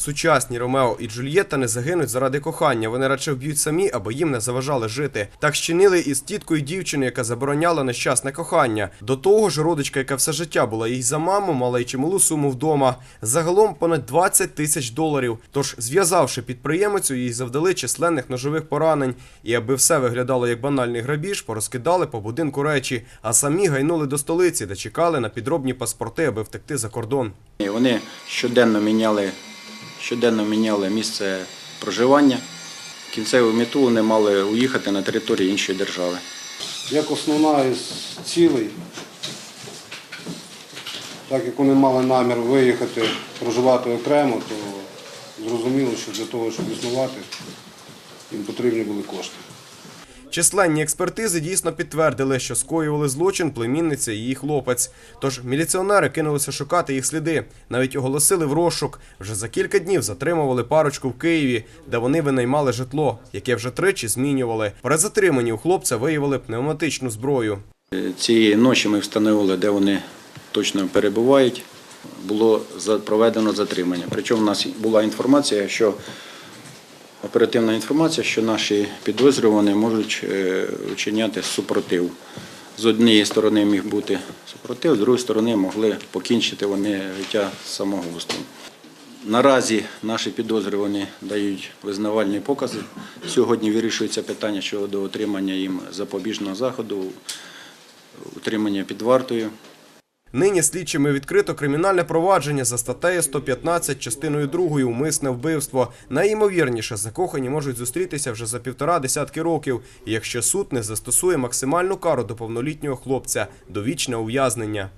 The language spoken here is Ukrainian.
Сучасні Ромео і Джульєтта не загинуть заради кохання. Вони радше вб'ють самі, аби їм не заважали жити. Так щинили і з тіткою дівчини, яка забороняла нещасне кохання. До того ж, родичка, яка все життя була їй за маму, мала й чималу суму вдома. Загалом понад 20 тисяч доларів. Тож, зв'язавши підприємицю, їй завдали численних ножових поранень. І аби все виглядало як банальний грабіж, порозкидали по будинку речі, а самі гайнули до столиці, де чекали на підробні паспорти, аби втекти за кордон. Вони щоденно міняли, щоденно міняли місце проживання. Кінцеву мету вони мали уїхати на територію іншої держави. Як основна із цілей, так як вони мали намір виїхати, проживати окремо, то зрозуміло, що для того, щоб існувати, їм потрібні були кошти. Численні експертизи дійсно підтвердили, що скоювали злочин племінниця і її хлопець. Тож міліціонери кинулися шукати їх сліди. Навіть оголосили в розшук. Вже за кілька днів затримували парочку в Києві, де вони винаймали житло, яке вже тричі змінювали. При затриманні у хлопця виявили пневматичну зброю. Е, Цієї ночі ми встановили, де вони точно перебувають. Було проведено затримання. Причому в нас була інформація, що оперативна інформація, що наші підозрювані можуть е, вчиняти супротив. З однієї сторони міг бути супротив, з другої сторони могли покінчити вони життя самогубством. Наразі наші підозрювані дають визнавальні покази. Сьогодні вирішується питання щодо отримання їм запобіжного заходу, утримання під вартою. Нині слідчими відкрито кримінальне провадження за статтею 115 частиною 2 умисне вбивство. Найімовірніше закохані можуть зустрітися вже за півтора десятки років, якщо суд не застосує максимальну кару до повнолітнього хлопця довічне ув'язнення.